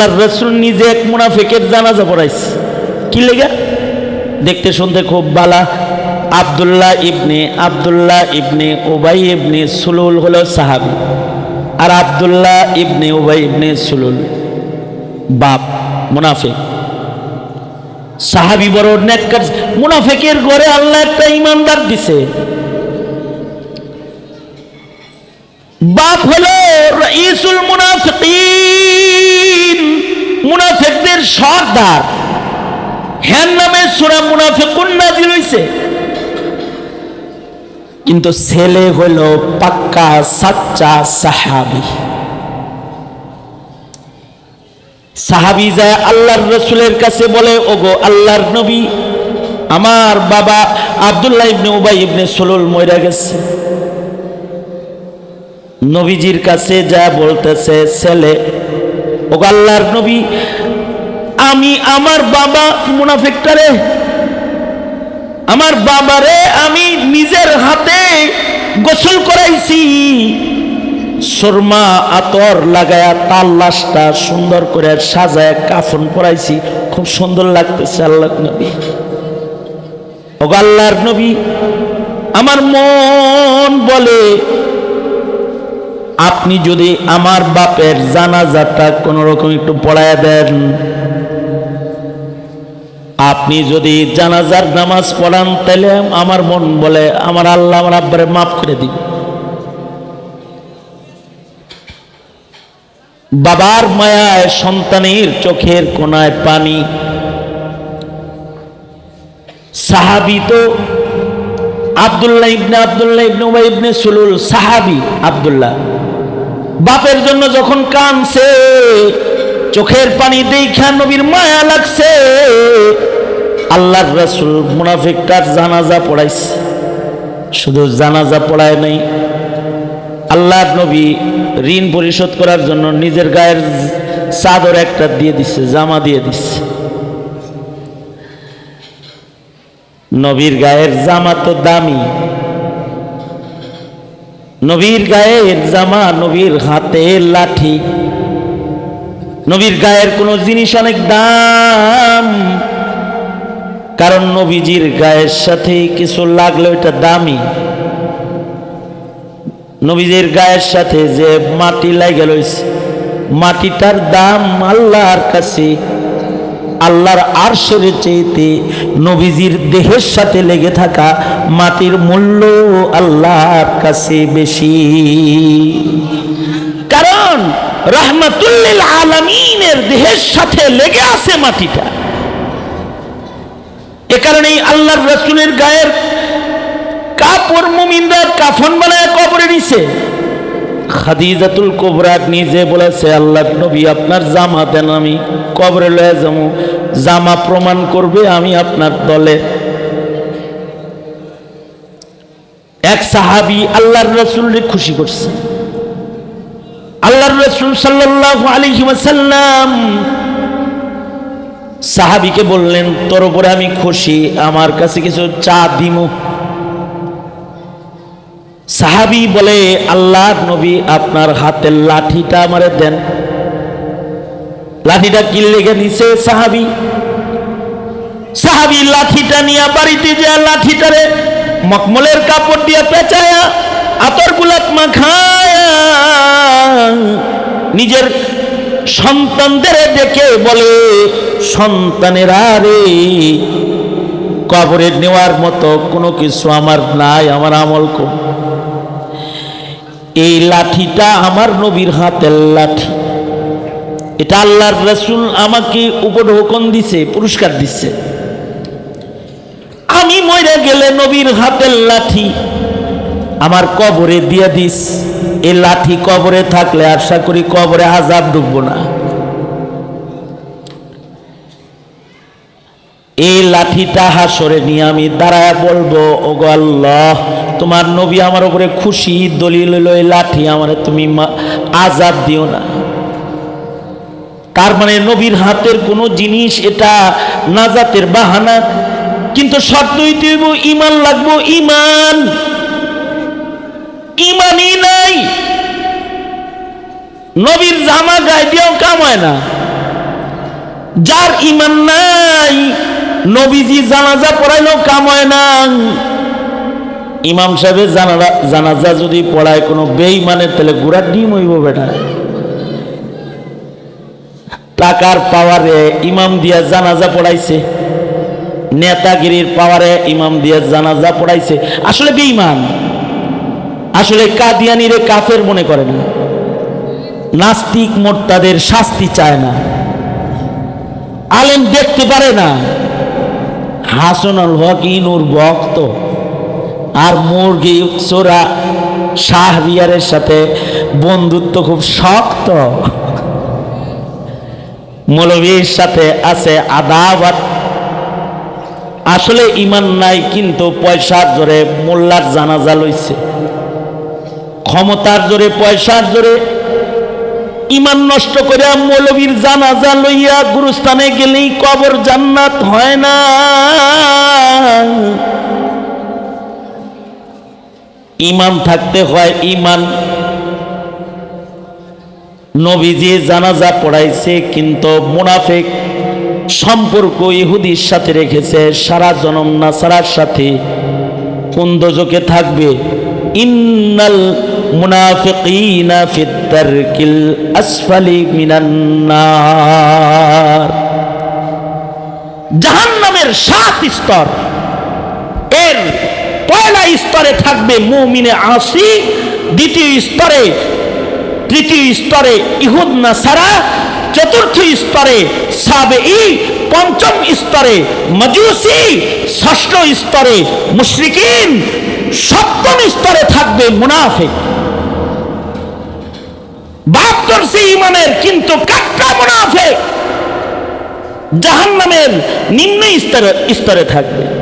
আল্লাহর রসুল নিজে এক মুনাফিকের জানাজা পড়াইছে। কি লেগে? দেখতে শুনতে খুব বালা। আব্দুল্লাহ ইবনে আব্দুল্লাহ ইবনে ওবাই ইবনে সুলুল হলো সাহাবি। আর আব্দুল্লাহ ইবনে ওবাই ইবনে সুলুল বাপ, মুনাফিক। সাহাবি বড় নেককার মুনাফিকের ঘরে আল্লাহ একটা ইমানদার দিছে। বাপ হলো ইসুল মুনাফিকিন মুনাফিকদের সর্দার। হ্যান নামে সূরা মুনাফিকুন নাজিল হইছে। কিন্তু ছেলে হলো পাক্কা, সাচ্চা সাহাবি। সাহাবি যায় আল্লাহর রসুলের কাছে বলে, ওগো আল্লাহর নবী, আমার বাবা আব্দুল্লাহ ইবনে উবাই ইবনে সুলুল মইরা গেছে। নবীজির কাছে যা বলতেছে ছেলে ও আল্লাহর নবী আমি আমার বাবা মুনাফিকটারে আমার বাবারে আমি নিজের হাতে গোসল করাইছি। সুরমা আতর লাগায়া তার লাশটা সুন্দর করে সাজায় কাফন পরাইছি। খুব সুন্দর লাগতেছে আল্লাহ নবী। ও আল্লাহর নবী, আমার মন বলে, আপনি যদি আমার বাপের জানাজাটা কোন রকম একটু পড়ায় দেন। আপনি যদি জানাজার নামাজ পড়ান, তাহলে আমার মন বলে, আমার আল্লাহ আমার আব্বারে মাফ করে দিন বাবার মায়ায় সন্তানের চোখের কোনায় পানি। সাহাবি তো আবদুল্লাহ ইবনে আবদুল্লাহ ইবনে উবাই ইবনে সুলুল সাহাবি আবদুল্লাহ। বাপের জন্য যখন কানছে, চোখের পানি দেখা নবীর মায়া লাগছে আল্লাহর রাসূল মুনাফিকটার জানাজা পড়াইছে? শুধু জানাজা পড়ায় নাই, আল্লাহর নবী ঋণ পরিশোধ করার জন্য নিজের গায়ের চাদর একটা দিয়ে দিচ্ছে জামা দিয়ে দিচ্ছে নবীর গায়ের জামা তো দামি। নবীর গায়ের জামা নবীর হাতে লাঠি। নবীর গায়ের কোনো জিনিস অনেক দাম। কারণ নবীজির গায়ের সাথে কিছু লাগলে ওইটা দামি। নবীজির গায়ের সাথে যে মাটি লাগে রয়েছে, মাটিটার দাম আল্লাহর কাছে, আল্লাহর আর আরশের চেয়েতে নবীজির দেহের সাথে লেগে থাকা মাটির মূল্য আল্লাহর কাছে বেশি। কারণ রহমাতুল্লিল আলমিনের দেহের সাথে লেগে আছে মাটিটা। এ কারণেই আল্লাহর রসুলের গায়ের কাপড় মুমিনরা কাফন বানায় কবরে নিছে। খাদিজাতুল কোবরা নিজে বলেছে, আল্লাহ নবী, আপনার জামা দেন, আমি কবরে লয়ে যাব। জামা প্রমাণ করবে আমি আপনার দলে। এক সাহাবি আল্লাহর রসুলকে খুশি করছে। আল্লাহর রসুল সাল্লাল্লাহু আলাইহি ওয়াসাল্লাম সাহাবিকে বললেন, তোর উপরে আমি খুশি, আমার কাছে কিছু চা দিমু। সাহাবি বলে আল্লাহ নবী, আপনার হাতের লাঠিটা আমারে দেন। লাঠিটা কি লেগে নিছে সাহাবি? সাহাবি লাঠিটা নিয়ে বাড়িতে যে লাঠিটারে মকমলের কাপড় দিয়ে পেঁচায়া আতর গুলাত মাখায়া, নিজের সন্তানদের ডেকে বলে সন্তানেরা রে কবরে নেওয়ার মতো কোনো কিছু আমার নাই, আমার আমল কম এই লাঠিটা আমার নবীর হাতের লাঠি। এটা আল্লাহর রসুল আমাকে উপর হুকম দিছে, পুরস্কার দিচ্ছে আমি মরে গেলে নবীর হাতের লাঠি আমার কবরে দিয়ে দিস। এই লাঠি কবরে থাকলে আশা করি কবরে আজাব ডুববো না। এই লাঠিটা হাসরে নিয়ে আমি দাঁড়ায় বলব ও গো আল্লাহ, তোমার নবী আমার উপরে খুশি দলিল এই লাঠি আমার তুমি আজাব দিও না। তার মানে নবীর হাতের কোনো জিনিস এটা নাজাতের বাহানা, কিন্তু শর্ত হইতে হইব ইমান লাগবো ইমান ইমানই নাই। নবীর জামা গায়ে দিয়েও কামায় না। যার ইমান নাই নবীজি জানাজা পড়াইলেও কাম হয় না। ইমাম সাহেবের জানাজা জানাজা যদি পড়ায় কোনো বেইমানের তাহলে গুড়ার ডিম হইব বেটা। টাকার পাওয়ারে ইমাম দিয়া জানাজা পড়াইছে। নেতাগিরির পাওয়ারে ইমাম দিয়া জানাজা পড়াইছে। আসলে বেইমান আসলে কাদিয়ানিরে কাফের মনে করে না। নাস্তিক মোর্তাদের শাস্তি চায় না। আলেম দেখতে পারে না। হাসনুল হক ইনুর ভক্ত আর মুরগি চোরা শাহরিয়ারের সাথে বন্ধুত্ব খুব শক্ত। মৌলবীর সাথে আছে আদাবাত আসলে ইমান নাই, কিন্তু পয়সার জোরে মোল্লার জানাজা লইছে। ক্ষমতার জোরে, পয়সার জোরে ইমান নষ্ট করে মৌলবীর জানাজা লইয়া গুরুস্থানে গেলেই কবর জান্নাত হয় না। ইমান থাকতে হয় ইমান। নবীজি জানাজা পড়াইছে, কিন্তু মুনাফিক সম্পর্ক ইহুদির সাথে রেখেছে, সারা জনম নাসারার সাথে। কোন দোজকে থাকবে? ইন্নাল মুনাফিকিনা ফিদ দারকিল আসফালি মিনান নার। জাহান্নামের সাত স্তর। এর পয়লা স্তরে থাকবে মুমিনে আসি, দ্বিতীয় স্তরে, তৃতীয় স্তরে ইহুদ নাসারা, চতুর্থ স্তরে সাবে ই পঞ্চম স্তরে মজুসি, ষষ্ঠ স্তরে মুশরিকিন থাকবে মুনাফিক। বাপ করছে ইমানের কিন্তু কাটটা মুনাফিক। জাহান্নামের নিম্ন স্তরে স্তরে থাকবে।